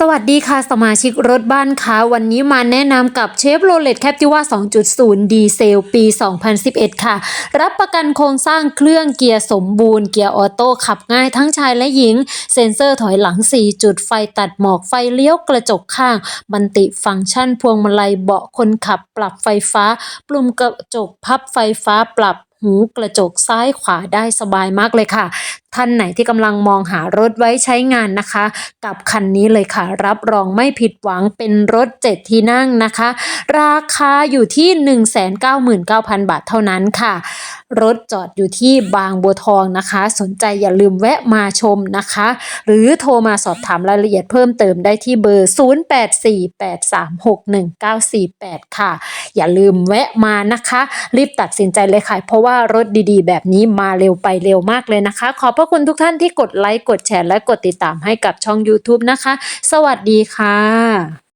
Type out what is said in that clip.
สวัสดีค่ะสมาชิกรถบ้านค่ะวันนี้มาแนะนำกับเชฟโรเลตแคปติว่า2.0 ดีเซลปี 2011 ค่ะ รับประกันโครงสร้างเครื่องเกียร์สมบูรณ์เกียร์ออโต้ขับง่ายทั้งชายและหญิง เซ็นเซอร์ถอยหลัง 4 จุดไฟตัดหมอกไฟเลี้ยวกระจกข้าง บันติฟังก์ชันพวงมาลัยเบาะคนขับปรับไฟฟ้าปุ่มกระจกพับไฟฟ้าปรับหูกระจกซ้ายขวาได้สบายมากเลยค่ะ ท่านไหนที่กำลังมองหารถไว้ใช้งานนะคะ กับคันนี้เลยค่ะ รับรองไม่ผิดหวังเป็นรถ 7 ที่นั่งนะคะ ราคาอยู่ที่ 199,000 บาทเท่านั้นค่ะ รถจอดอยู่ที่บางบัวทองนะคะ สนใจอย่าลืมแวะมาชมนะคะ หรือโทรมาสอบถามรายละเอียดเพิ่มเติมได้ที่เบอร์ 0848361948 ค่ะ อย่าลืมแวะมานะคะ รีบตัดสินใจเลยค่ะ เพราะว่ารถดีๆ แบบนี้มาเร็วไปเร็วมากเลยนะคะ ขอบพระคุณทุกท่านที่กดไลค์กดแชร์และกดติดตามให้กับช่อง YouTube นะคะ สวัสดีค่ะ